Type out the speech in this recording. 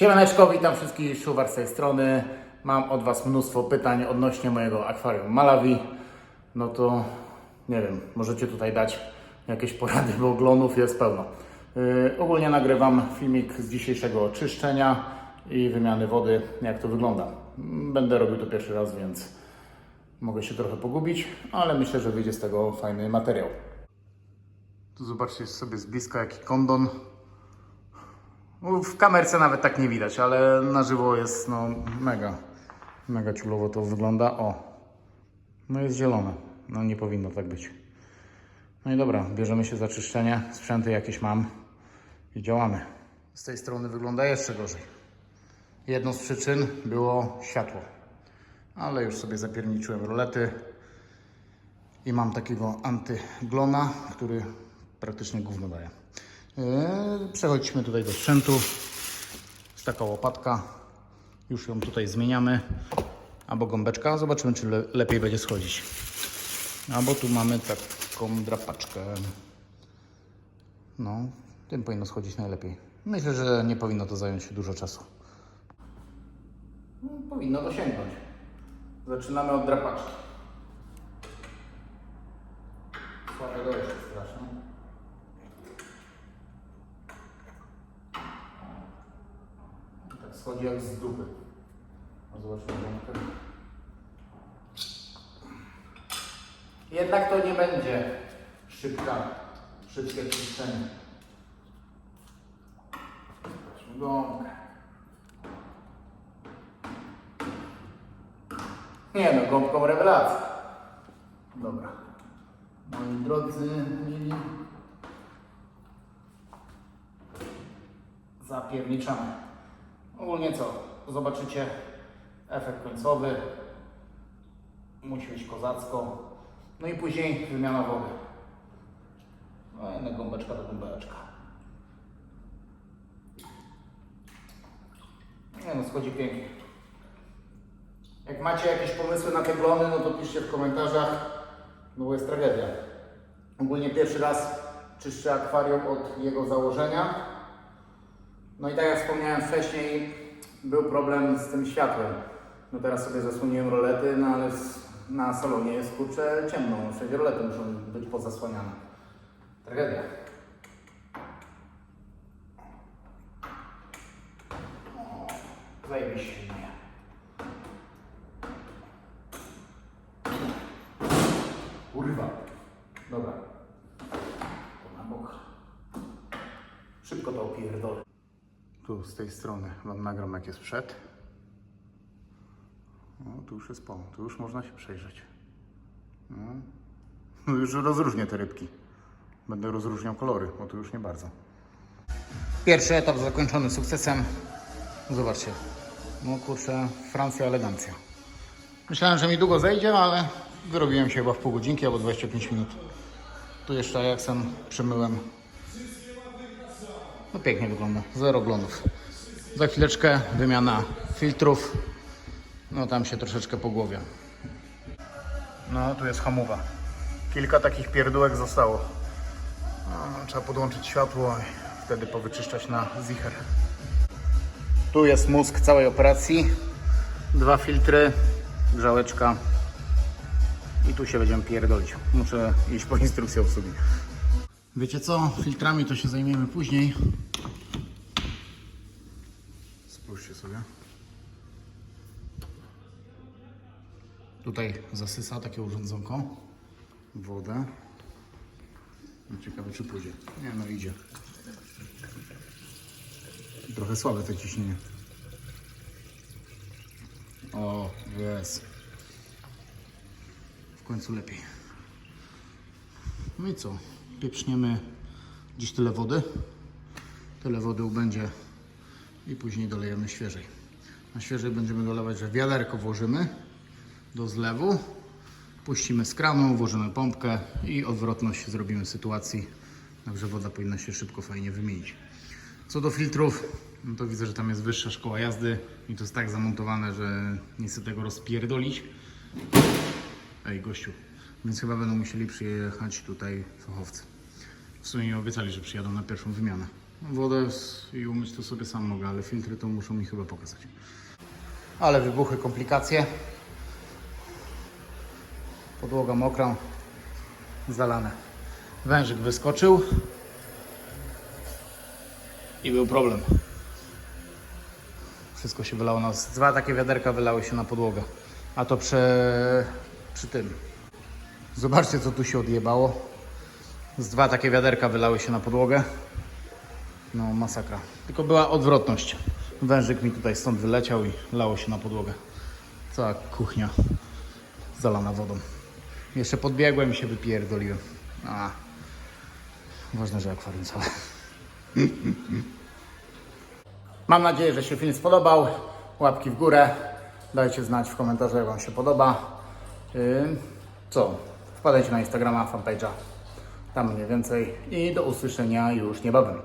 Siemaneczko, witam wszystkich szuwar z tej strony. Mam od Was mnóstwo pytań odnośnie mojego akwarium Malawi. No to nie wiem, możecie tutaj dać jakieś porady, bo glonów jest pełno. Yy, ogólnie nagrywam filmik z dzisiejszego czyszczenia i wymiany wody, jak to wygląda. Będę robił to pierwszy raz, więc mogę się trochę pogubić, ale myślę, że wyjdzie z tego fajny materiał. Tu zobaczcie sobie z bliska jaki kondon. No, W kamerce nawet tak nie widać, ale na żywo jest no mega, mega ciulowo to wygląda. O, no jest zielone. No nie powinno tak być. No i dobra, bierzemy się za czyszczenie. Sprzęty jakieś mam i działamy. Z tej strony wygląda jeszcze gorzej. Jedną z przyczyn było światło, ale już sobie zapierniczyłem rolety i mam takiego antyglona, który praktycznie gówno daje. Yy, Przechodźmy tutaj do sprzętu. Jest taka łopatka. Już ją tutaj zmieniamy. Albo gąbeczka. Zobaczymy, czy le lepiej będzie schodzić. Albo tu mamy taką drapaczkę. No, tym powinno schodzić najlepiej. Myślę, że nie powinno to zająć dużo czasu. No, powinno dosięgnąć. Zaczynamy od drapaczki. Słabego jeszcze strasznie. Tak schodzi jak z dupy. A zobaczmy gąbkę. Jednak to nie będzie szybka, szybkie czyszczenie. Zobaczmy gąbkę. Nie no, gąbką rewelacja. Dobra. Moi drodzy, mili. Zapierniczamy. Ogólnie co? Zobaczycie efekt końcowy. Musi być kozacko. No i później wymiana wody. No jedna gąbeczka do gąbeczka. Nie no, schodzi pięknie. Jak macie jakieś pomysły na te glony, no to piszcie w komentarzach, no bo jest tragedia. Ogólnie pierwszy raz czyszczę akwarium od jego założenia. No i tak jak wspomniałem wcześniej, był problem z tym światłem. No teraz sobie zasłoniłem rolety, no ale na salonie jest kurczę ciemno. No Wszędzie rolety muszą być pozasłaniane. Tragedia. Zajebiście nie. Kurwa. Dobra. Na bok. Szybko to opierdolę. Tu z tej strony wam nagram jak jest przed. O, tu już jest po, tu już można się przejrzeć. No. No już rozróżnię te rybki. Będę rozróżniał kolory, bo tu już nie bardzo. Pierwszy etap zakończony sukcesem. Zobaczcie. No kurczę, Francja elegancja. Myślałem, że mi długo zejdzie, ale wyrobiłem się chyba w pół godzinki albo 25 minut. Tu jeszcze jak sam przemyłem. No pięknie wygląda, zero glonów. Za chwileczkę wymiana filtrów. No tam się troszeczkę pogłowia. No tu jest hamowa. Kilka takich pierdółek zostało. No, trzeba podłączyć światło i wtedy powyczyszczać na zicher. Tu jest mózg całej operacji. Dwa filtry, grzałeczka. I tu się będziemy pierdolić. Muszę iść po instrukcję obsługi. Wiecie co? Filtrami to się zajmiemy później. Spójrzcie sobie. Tutaj zasysa takie urządzonko. Wodę. No ciekawe czy pójdzie. Nie no idzie. Trochę słabe to ciśnienie. O, jest. W końcu lepiej. No i co? Pieprzniemy dziś tyle wody. Tyle wody ubędzie i później dolejemy świeżej. Na świeżej będziemy dolewać, że wiaderko włożymy do zlewu. Puścimy z kranu, włożymy pompkę i odwrotność zrobimy sytuacji. Także woda powinna się szybko, fajnie wymienić. Co do filtrów, no to widzę, że tam jest wyższa szkoła jazdy i to jest tak zamontowane, że nie chcę tego rozpierdolić. Ej, gościu. Więc chyba będą musieli przyjechać tutaj fachowcy. W sumie mi obiecali, że przyjadą na pierwszą wymianę. Wodę i umyć to sobie sam mogę, ale filtry to muszą mi chyba pokazać. Ale wybuchy, komplikacje. Podłoga mokra, zalane. Wężyk wyskoczył i był problem. Wszystko się wylało na... Dwa takie wiaderka wylały się na podłogę. A to przy, przy tym. Zobaczcie, co tu się odjebało. Z dwa takie wiaderka wylały się na podłogę. No, masakra. Tylko była odwrotność. Wężyk mi tutaj stąd wyleciał i lało się na podłogę. Cała kuchnia zalana wodą. Jeszcze podbiegłem i się wypierdoliłem. A. Ważne, że akwarium całe. Mam nadzieję, że się film spodobał. Łapki w górę. Dajcie znać w komentarzu, jak Wam się podoba. Co? Wpadajcie na Instagrama, fanpage'a. Tam mniej więcej. I do usłyszenia już niebawem.